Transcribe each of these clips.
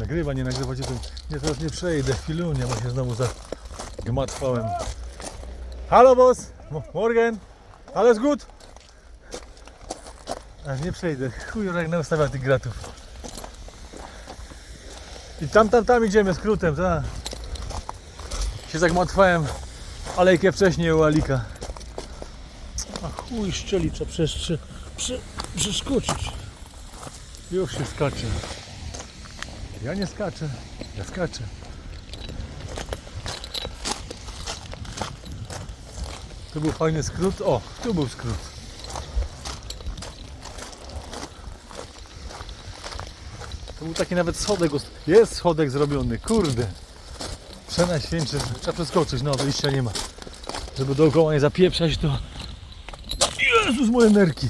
Nagrywa, nie nagrywa, gdzie to... Nie, teraz nie przejdę, chwilunia, bo się znowu zagmatwałem. Halo boss! Mo- Morgen! Alles gut? A nie przejdę, chuj jak nastawiał tych gratów. I tam, tam, tam idziemy skrótem, tak. Się zagmatwałem alejkę wcześniej u Alika. A chuj szczeli, trzeba przesz, prze, przeskoczyć. Już się skacze. Ja nie skaczę, ja skaczę. To był fajny skrót. O, tu był skrót. To był taki nawet schodek. Jest schodek zrobiony, kurde. Przenajświętszy. Trzeba przeskoczyć, no wyjścia nie ma. Żeby dookoła nie zapieprzać to... Jezus, moje nerki.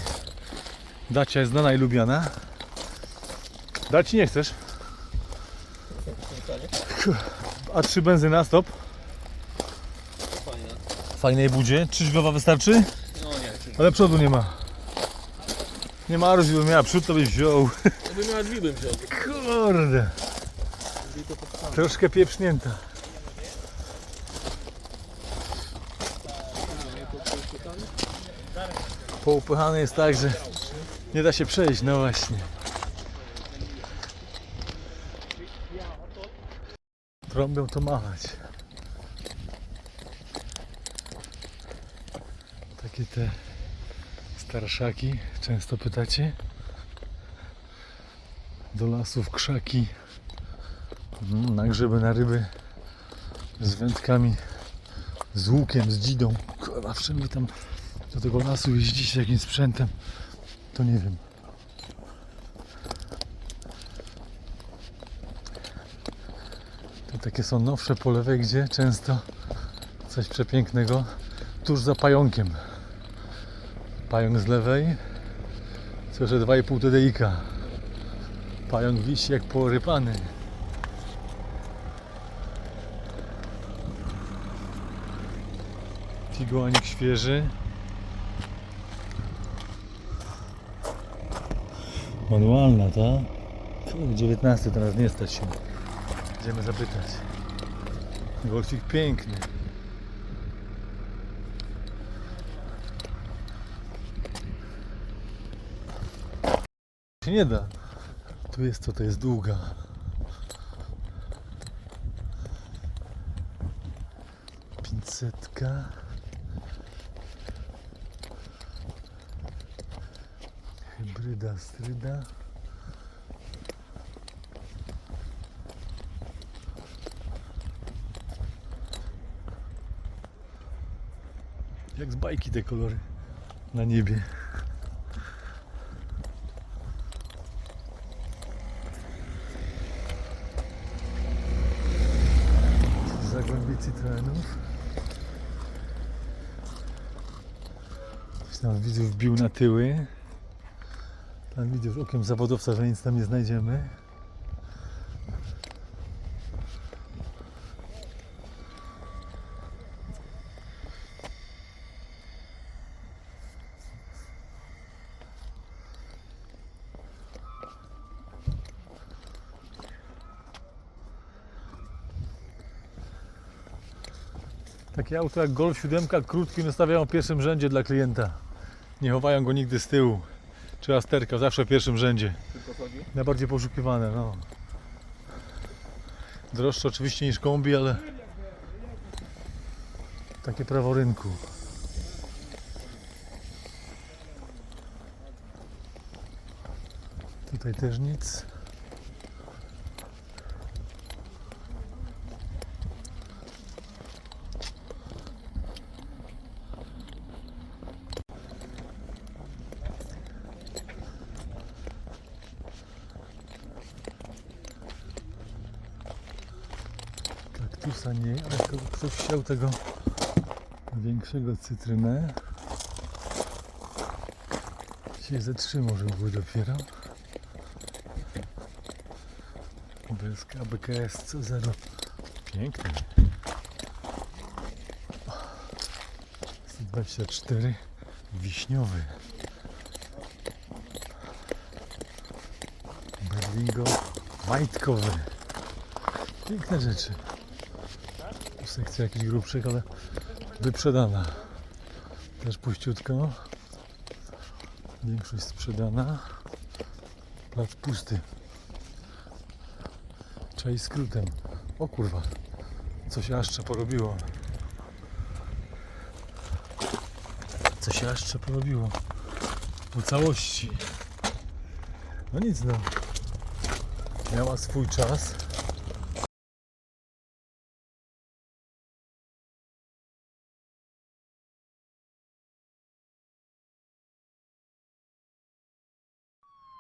Dacia jest znana i lubiana. Dać nie chcesz? A trzy benzyna, stop. Fajne. Fajnej budzie. Trzyżbiowa wystarczy? No nie, Ale przodu nie ma. Nie ma Arus, gdyby miała przód, to byś wziął. Gdyby miała drzwi bym wziął. Kurde. To. Troszkę pieprznięta. Poupychany jest tak, że nie da się przejść, no właśnie. Trąbią to machać. Takie te starszaki, często pytacie. Do lasów krzaki. Mm, na grzyby, na ryby z wędkami, z łukiem, z dzidą. Czym wy tam do tego lasu jeździcie jakimś sprzętem, to nie wiem. Takie są nowsze po lewej, gdzie często coś przepięknego tuż za pająkiem. Pająk z lewej, słyszę 2,5 TDI-ka. Pająk wisi jak porypany. Figuanik świeży. Manualna, ta? Kurde, 19 teraz nie stać się. Idziemy zapytać. Golfik piękny. Nie da. Tu jest to, to jest długa. Pincetka. Hybryda, stryda. Jak z bajki te kolory na niebie. Zagłębie Citroenów. Ktoś tam widzów wbił na tyły. Tam widzisz okiem zawodowca, że nic tam nie znajdziemy. Takie auto jak Golf 7 krótki wystawiają w pierwszym rzędzie dla klienta. Nie chowają go nigdy z tyłu. Czy asterka, zawsze w pierwszym rzędzie. Najbardziej poszukiwane, no. Droższe oczywiście niż kombi, ale takie prawo rynku. Tutaj też nic. Kaktusa nie, ale to ktoś chciał tego większego cytrynę. Dzisiaj ze trzy może były dopiero. Belska BKS C0. Piękny. 124 wiśniowy. Berlingo majtkowy. Piękne rzeczy. Tu sekcja jakichś grubszych, ale wyprzedana. Też puściutko. Większość sprzedana. Plac pusty. Czaj skrótem. O kurwa. Co się jeszcze porobiło. Co się jeszcze porobiło. Po całości. No nic no. Miała swój czas.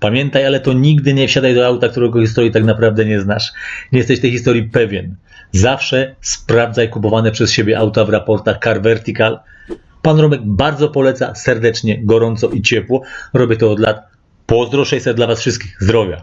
Pamiętaj, ale to nigdy nie wsiadaj do auta, którego historii tak naprawdę nie znasz. Nie jesteś tej historii pewien. Zawsze sprawdzaj kupowane przez siebie auta w raportach Car Vertical. Pan Romek bardzo poleca serdecznie, gorąco i ciepło. Robię to od lat. Pozdro 600 dla Was wszystkich. Zdrowia.